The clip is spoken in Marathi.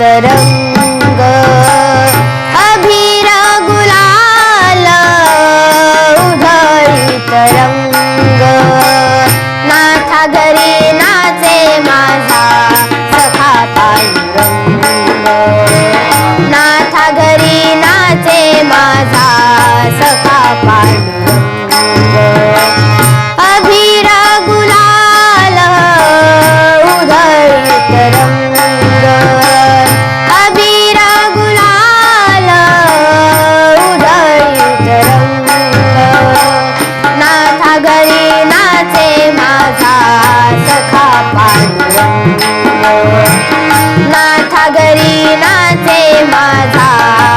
तरंग प्रेमाचे माझा सखा नाथा घरी नाचे माझा